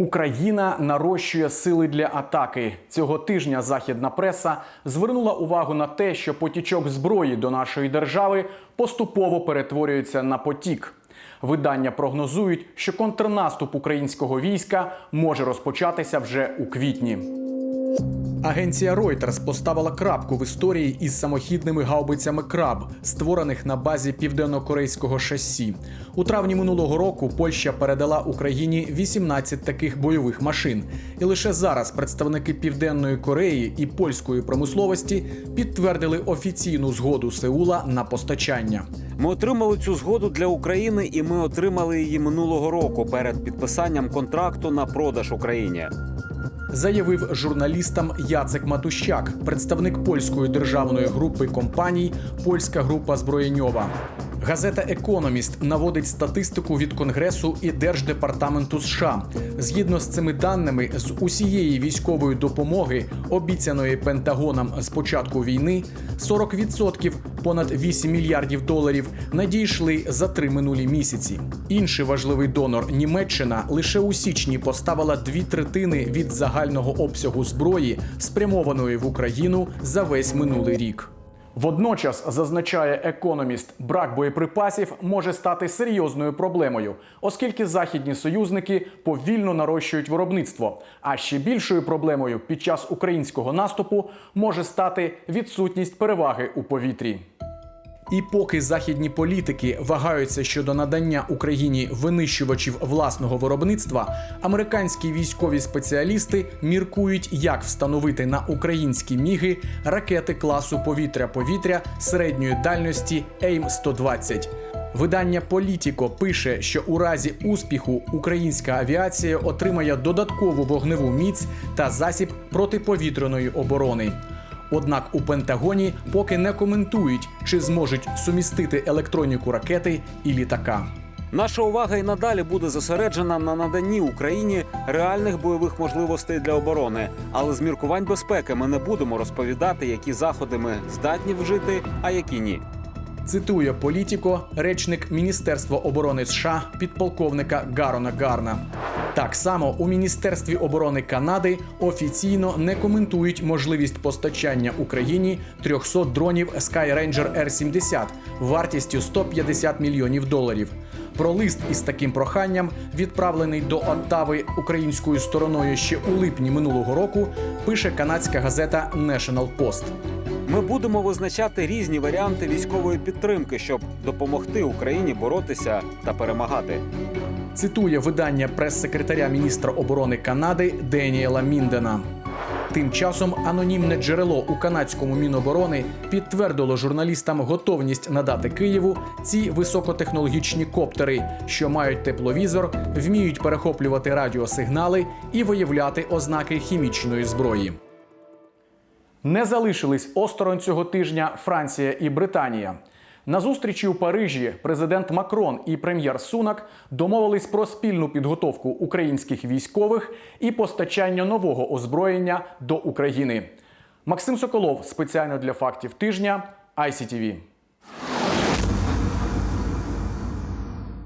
Україна нарощує сили для атаки. Цього тижня західна преса звернула увагу на те, що потічок зброї до нашої держави поступово перетворюється на потік. Видання прогнозують, що контрнаступ українського війська може розпочатися вже у квітні. Агенція Reuters поставила крапку в історії із самохідними гаубицями краб, створених на базі південно-корейського шасі. У травні минулого року Польща передала Україні 18 таких бойових машин. І лише зараз представники Південної Кореї і польської промисловості підтвердили офіційну згоду Сеула на постачання. Ми отримали цю згоду для України, і ми отримали її минулого року перед підписанням контракту на продаж Україні. Заявив журналістам Яцек Матущак, представник польської державної групи компаній Польська група зброєньова. Газета Економіст наводить статистику від Конгресу і Держдепартаменту США. Згідно з цими даними, з усієї військової допомоги, обіцяної Пентагоном з початку війни, 40% понад 8 мільярдів доларів надійшли за три минулі місяці. Інший важливий донор Німеччина лише у січні поставила дві третини від загального обсягу зброї, спрямованої в Україну за весь минулий рік. Водночас зазначає економіст, брак боєприпасів може стати серйозною проблемою, оскільки західні союзники повільно нарощують виробництво. А ще більшою проблемою під час українського наступу може стати відсутність переваги у повітрі. І поки західні політики вагаються щодо надання Україні винищувачів власного виробництва, американські військові спеціалісти міркують, як встановити на українські міги ракети класу повітря-повітря середньої дальності АІМ-120. Видання Політіко пише, що у разі успіху українська авіація отримає додаткову вогневу міць та засіб протиповітряної оборони. Однак у Пентагоні поки не коментують, чи зможуть сумістити електроніку ракети і літака. Наша увага і надалі буде зосереджена на наданні Україні реальних бойових можливостей для оборони. Але з міркувань безпеки ми не будемо розповідати, які заходи ми здатні вжити, а які ні. Цитує Політіко, речник Міністерства оборони США підполковника Гарона Гарна. Так само у Міністерстві оборони Канади офіційно не коментують можливість постачання Україні 300 дронів Skyranger R-70 вартістю 150 мільйонів доларів. Про лист із таким проханням, відправлений до Оттави українською стороною ще у липні минулого року, пише канадська газета National Post. Ми будемо визначати різні варіанти військової підтримки, щоб допомогти Україні боротися та перемагати. Цитує видання прес-секретаря міністра оборони Канади Деніела Міндена. Тим часом анонімне джерело у канадському міноборони підтвердило журналістам готовність надати Києву ці високотехнологічні коптери, що мають тепловізор, вміють перехоплювати радіосигнали і виявляти ознаки хімічної зброї. Не залишились осторонь цього тижня Франція і Британія. На зустрічі у Парижі президент Макрон і прем'єр Сунак домовились про спільну підготовку українських військових і постачання нового озброєння до України. Максим Соколов спеціально для фактів тижня ICTV.